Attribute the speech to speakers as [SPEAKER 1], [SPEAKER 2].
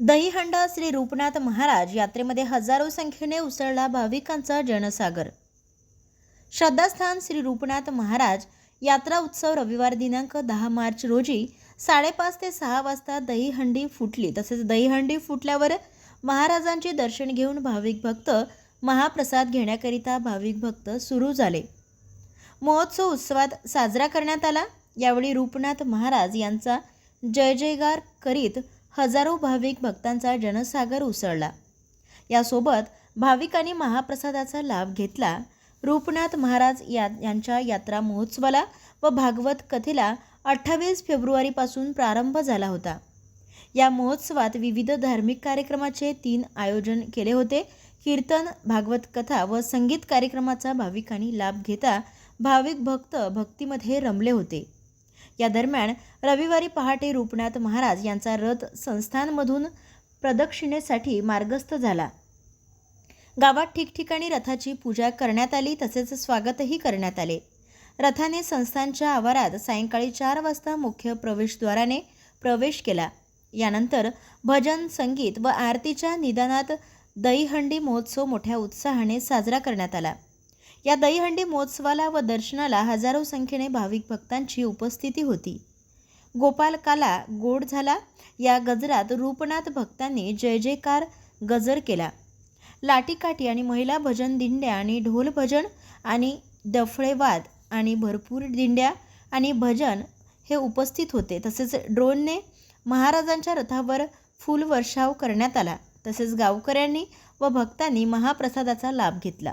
[SPEAKER 1] दहीहंडा श्री रूपनाथ महाराज यात्रेमध्ये हजारो संख्येने उसळला भाविकांचा जनसागर. श्रद्धास्थान श्री रूपनाथ महाराज यात्रा उत्सव रविवार दिनांक दहा मार्च रोजी साडेपाच ते सहा वाजता दहीहंडी फुटली. तसेच दहीहंडी फुटल्यावर महाराजांचे दर्शन घेऊन भाविक भक्त महाप्रसाद घेण्याकरिता भाविक भक्त सुरू झाले. महोत्सव उत्सवात साजरा करण्यात आला. यावेळी रूपनाथ महाराज यांचा जय जयगार करीत हजारो भाविक भक्तांचा जनसागर उसळला. यासोबत भाविकांनी महाप्रसादाचा लाभ घेतला. रूपनाथ महाराज या यांच्या यात्रा महोत्सवाला व भागवत कथेला अठ्ठावीस फेब्रुवारीपासून प्रारंभ झाला होता. या महोत्सवात विविध धार्मिक कार्यक्रमाचे तीन आयोजन केले होते. कीर्तन भागवत कथा व संगीत कार्यक्रमाचा भाविकांनी लाभ घेता भाविक भक्त भक्तीमध्ये रमले होते. या दरम्यान रविवारी पहाटे रूपनाथ महाराज यांचा रथ संस्थानमधून प्रदक्षिणेसाठी मार्गस्थ झाला. गावात ठिकठिकाणी रथाची पूजा करण्यात आली तसेच स्वागतही करण्यात आले. रथाने संस्थानच्या आवारात सायंकाळी चार वाजता मुख्य प्रवेशद्वाराने प्रवेश केला. यानंतर भजन संगीत व आरतीच्या निदानात दहीहंडी महोत्सव मोठ्या उत्साहाने साजरा करण्यात आला. या दहीहंडी महोत्सवाला व दर्शनाला हजारो संख्येने भाविक भक्तांची उपस्थिती होती. गोपालकाला गोड झाला. या गजरात रूपनाथ भक्तांनी जय जयकार गजर केला. लाटीकाठी आणि महिला भजन दिंड्या आणि ढोल भजन आणि डफळेवाद आणि भरपूर दिंड्या आणि भजन हे उपस्थित होते. तसेच ड्रोनने महाराजांच्या रथावर फुलवर्षाव करण्यात आला. तसेच गावकऱ्यांनी व भक्तांनी महाप्रसादाचा लाभ घेतला.